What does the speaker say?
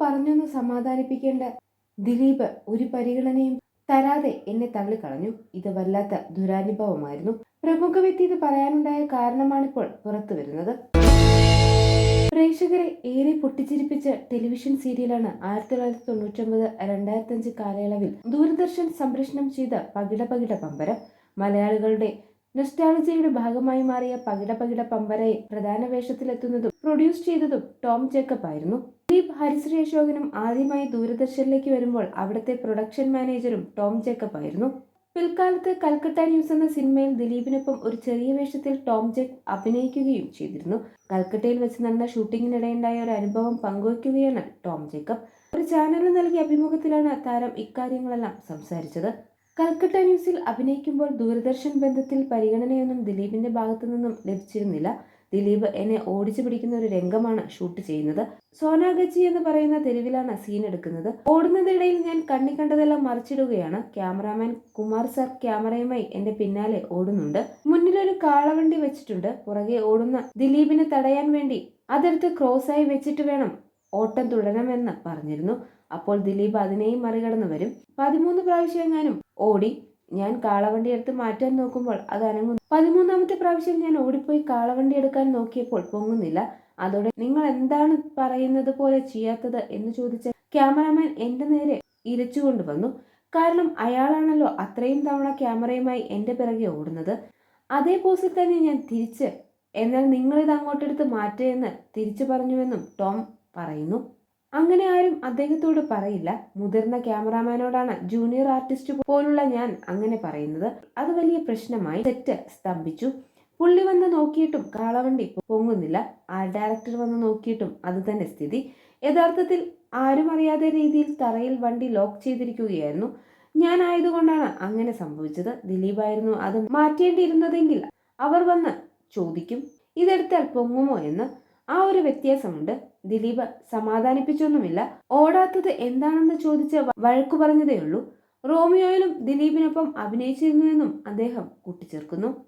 പറഞ്ഞൊന്ന് സമാധാനിപ്പിക്കേണ്ട. ദിലീപ് ഒരു പരിഗണനയും തരാതെ എന്നെ തള്ളിക്കളഞ്ഞു. ഇത് വല്ലാത്ത ദുരാനുഭവമായിരുന്നു. പ്രമുഖ വ്യക്തി ഇത് പറയാനുണ്ടായ കാരണമാണിപ്പോൾ പുറത്തു വരുന്നത്. പ്രേക്ഷകരെ ഏറെ പൊട്ടിച്ചിരിപ്പിച്ച ടെലിവിഷൻ സീരിയലാണ് ആയിരത്തി തൊള്ളായിരത്തി തൊണ്ണൂറ്റൊമ്പത് രണ്ടായിരത്തി അഞ്ച് കാലയളവിൽ ദൂരദർശൻ സംപ്രേഷണം ചെയ്ത പകിട പകിട പമ്പരം. മലയാളികളുടെ നൊസ്റ്റാളജിയുടെ ഭാഗമായി മാറിയ പകിട പകിട പമ്പരയെ പ്രധാന വേഷത്തിലെത്തുന്നതും പ്രൊഡ്യൂസ് ചെയ്തതും ടോം ജേക്കബ് ആയിരുന്നു. ദിലീപ് ഹരിശ്രീ അശോകനും ആദ്യമായി ദൂരദർശനിലേക്ക് വരുമ്പോൾ അവിടുത്തെ പ്രൊഡക്ഷൻ മാനേജറും ടോം ജേക്കബ് ആയിരുന്നു. പിൽക്കാലത്ത് കൽക്കട്ട ന്യൂസ് എന്ന സിനിമയിൽ ദിലീപിനൊപ്പം ഒരു ചെറിയ വേഷത്തിൽ ടോം ജേക്ക് അഭിനയിക്കുകയും ചെയ്തിരുന്നു. കൽക്കട്ടയിൽ വെച്ച് നടന്ന ഷൂട്ടിങ്ങിനിടെയുണ്ടായ ഒരു അനുഭവം പങ്കുവയ്ക്കുകയാണ് ടോം ജേക്കബ്. ഒരു ചാനലിന് നൽകിയ അഭിമുഖത്തിലാണ് താരം ഇക്കാര്യങ്ങളെല്ലാം സംസാരിച്ചത്. കൽക്കട്ട ന്യൂസിൽ അഭിനയിക്കുമ്പോൾ ദൂരദർശൻ ബന്ധത്തിൽ പരിഗണനയൊന്നും ദിലീപിന്റെ ഭാഗത്തു നിന്നും ലഭിച്ചിരുന്നില്ല. ദിലീപ് എന്നെ ഓടിച്ചു പിടിക്കുന്ന ഒരു രംഗമാണ് ഷൂട്ട് ചെയ്യുന്നത്. സോനാഗച്ചി എന്ന് പറയുന്ന തെരുവിലാണ് സീൻ എടുക്കുന്നത്. ഓടുന്നതിനിടയിൽ ഞാൻ കണ്ണി കണ്ടതെല്ലാം മറിച്ചിടുകയാണ്. ക്യാമറാമാൻ കുമാർ സാർ ക്യാമറയുമായി എന്റെ പിന്നാലെ ഓടുന്നുണ്ട്. മുന്നിലൊരു കാളവണ്ടി വെച്ചിട്ടുണ്ട്. പുറകെ ഓടുന്ന ദിലീപിനെ തടയാൻ വേണ്ടി അതെടുത്ത് ക്രോസായി വെച്ചിട്ട് വേണം ഓട്ടം തുടരണമെന്ന് പറഞ്ഞിരുന്നു. അപ്പോൾ ദിലീപ് അതിനെയും മറികടന്നു വരും. പതിമൂന്ന് പ്രാവശ്യം ഞാനും ഓടി ഞാൻ കാളവണ്ടി എടുത്ത് മാറ്റാൻ നോക്കുമ്പോൾ അത് അനങ്ങുന്നു. പതിമൂന്നാമത്തെ പ്രാവശ്യം ഞാൻ ഓടിപ്പോയി കാളവണ്ടി എടുക്കാൻ നോക്കിയപ്പോൾ പൊങ്ങുന്നില്ല. അതോടെ നിങ്ങൾ എന്താണ് പറയുന്നത് പോലെ ചെയ്യാത്തത് എന്ന് ചോദിച്ച ക്യാമറാമാൻ എന്റെ നേരെ ഇരച്ചുകൊണ്ട് വന്നു കാരണം അയാളാണല്ലോ അത്രയും തവണ ക്യാമറയുമായി എന്റെ പിറകെ ഓടുന്നത്. അതേ പോസിൽ തന്നെ ഞാൻ തിരിച്ച് എന്നാൽ നിങ്ങളിത് അങ്ങോട്ടെടുത്ത് എന്ന് തിരിച്ചു പറഞ്ഞുവെന്നും ടോം പറയുന്നു. അങ്ങനെ ആരും അദ്ദേഹത്തോട് പറയില്ല. മുതിർന്ന ക്യാമറാമാനോടാണ് ജൂനിയർ ആർട്ടിസ്റ്റ് പോലുള്ള ഞാൻ അങ്ങനെ പറയുന്നത്. അത് വലിയ പ്രശ്നമായി സെറ്റ് സ്തംഭിച്ചു. പുള്ളി വന്ന് നോക്കിയിട്ടും കാളവണ്ടി പൊങ്ങുന്നില്ല. ആ ഡയറക്ടർ വന്ന് നോക്കിയിട്ടും അത് തന്നെ സ്ഥിതി. യഥാർത്ഥത്തിൽ ആരും അറിയാതെ രീതിയിൽ തറയിൽ വണ്ടി ലോക്ക് ചെയ്തിരിക്കുകയായിരുന്നു. ഞാൻ ആയതുകൊണ്ടാണ് അങ്ങനെ സംഭവിച്ചത്. ദിലീപായിരുന്നു അത് മാറ്റേണ്ടിയിരുന്നതെങ്കിൽ അവർ വന്ന് ചോദിക്കും ഇതെടുത്താൽ പൊങ്ങുമോ? എന്ന്. ആ ഒരു വ്യത്യാസമുണ്ട്. ദിലീപ് സമാധാനിപ്പിച്ചൊന്നുമില്ല. ഓടാത്തത് എന്താണെന്ന് ചോദിച്ച വഴക്കു പറഞ്ഞതേയുള്ളൂ. റോമിയോയിലും ദിലീപിനൊപ്പം അഭിനയിച്ചിരുന്നുവെന്നും അദ്ദേഹം കൂട്ടിച്ചേർക്കുന്നു.